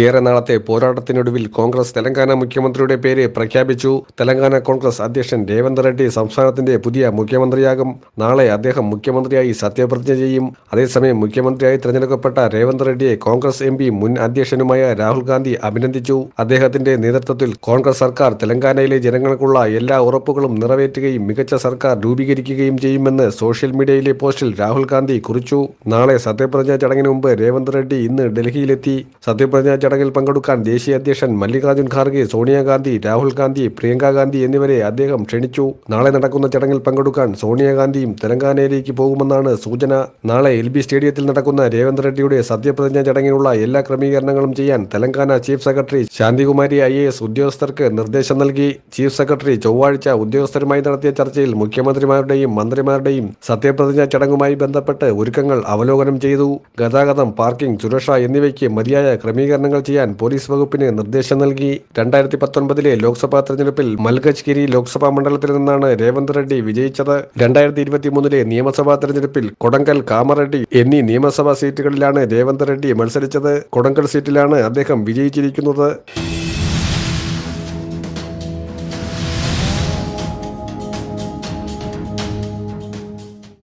ഏറെ നാളത്തെ പോരാട്ടത്തിനൊടുവിൽ കോൺഗ്രസ് തെലങ്കാന മുഖ്യമന്ത്രിയുടെ പേര് പ്രഖ്യാപിച്ചു. തെലങ്കാന കോൺഗ്രസ് അധ്യക്ഷൻ രേവന്ത് റെഡ്ഡി സംസ്ഥാനത്തിന്റെ പുതിയ മുഖ്യമന്ത്രിയാകും. നാളെ അദ്ദേഹം മുഖ്യമന്ത്രിയായി സത്യപ്രതിജ്ഞ ചെയ്യും. അതേസമയം മുഖ്യമന്ത്രിയായി തെരഞ്ഞെടുക്കപ്പെട്ട രേവന്ത് റെഡ്ഡിയെ കോൺഗ്രസ് എം മുൻ അധ്യക്ഷനുമായ രാഹുൽ ഗാന്ധി അഭിനന്ദിച്ചു. അദ്ദേഹത്തിന്റെ നേതൃത്വത്തിൽ കോൺഗ്രസ് സർക്കാർ തെലങ്കാനയിലെ ജനങ്ങൾക്കുള്ള എല്ലാ ഉറപ്പുകളും നിറവേറ്റുകയും മികച്ച സർക്കാർ രൂപീകരിക്കുകയും ചെയ്യുമെന്ന് സോഷ്യൽ മീഡിയയിലെ പോസ്റ്റിൽ രാഹുൽ ഗാന്ധി കുറിച്ചു. നാളെ സത്യപ്രതിജ്ഞാ ചടങ്ങിന് മുമ്പ് രേവന്ത് റെഡ്ഡി ഇന്ന് ഡൽഹിയിലെത്തി. സത്യപ്രതിജ്ഞാ ചടങ്ങിൽ പങ്കെടുക്കാൻ ദേശീയ അധ്യക്ഷൻ മല്ലികാർജുൻ ഖാർഗെ സോണിയാഗാന്ധി രാഹുൽ ഗാന്ധി പ്രിയങ്ക ഗാന്ധി എന്നിവരെ അദ്ദേഹം ക്ഷണിച്ചു. നാളെ നടക്കുന്ന ചടങ്ങിൽ പങ്കെടുക്കാൻ സോണിയാഗാന്ധിയും തെലങ്കാനയിലേക്ക് പോകുമെന്നാണ് സൂചന. നാളെ എൽ സ്റ്റേഡിയത്തിൽ നടക്കുന്ന രേവന്ത് റെഡ്ഡിയുടെ സത്യപ്രതിജ്ഞ ചടങ്ങിനുള്ള എല്ലാ ക്രമീകരണങ്ങളും ചെയ്യാൻ Telangana chief secretary Shanthikumari I S ഉദ്യോഗസ്ഥർക്ക് നിർദ്ദേശം നൽകി. ചീഫ് സെക്രട്ടറി ചൊവ്വാഴ്ച ഉദ്യോഗസ്ഥരുമായി നടത്തിയ ചർച്ചയിൽ മുഖ്യമന്ത്രിമാരുടെയും മന്ത്രിമാരുടെയും സത്യപ്രതിജ്ഞ ചടങ്ങുമായി ബന്ധപ്പെട്ട് ഒരുക്കങ്ങൾ അവലോകനം ചെയ്തു. ഗതാഗതം പാർക്കിംഗ് സുരക്ഷ എന്നിവയ്ക്ക് മതിയായ ക്രമീകരണങ്ങൾ ചെയ്യാൻ പോലീസ് വകുപ്പിന് നിർദ്ദേശം നൽകി. രണ്ടായിരത്തി പത്തൊൻപതിലെ ലോക്സഭാ തെരഞ്ഞെടുപ്പിൽ മൽഗജ്ഗിരി ലോക്സഭാ മണ്ഡലത്തിൽ നിന്നാണ് രേവന്ത് റെഡ്ഡി വിജയിച്ചത്. രണ്ടായിരത്തി ഇരുപത്തിമൂന്നിലെ നിയമസഭാ തെരഞ്ഞെടുപ്പിൽ കൊടങ്കൽ കാമറെഡ്ഡി എന്നീ നിയമസഭാ സീറ്റുകളിലാണ് രേവന്ത് റെഡ്ഡി മത്സരിച്ചത്. കൊടങ്കൽ സീറ്റിലാണ് അദ്ദേഹം വിജയിച്ചിരിക്കുന്നത്.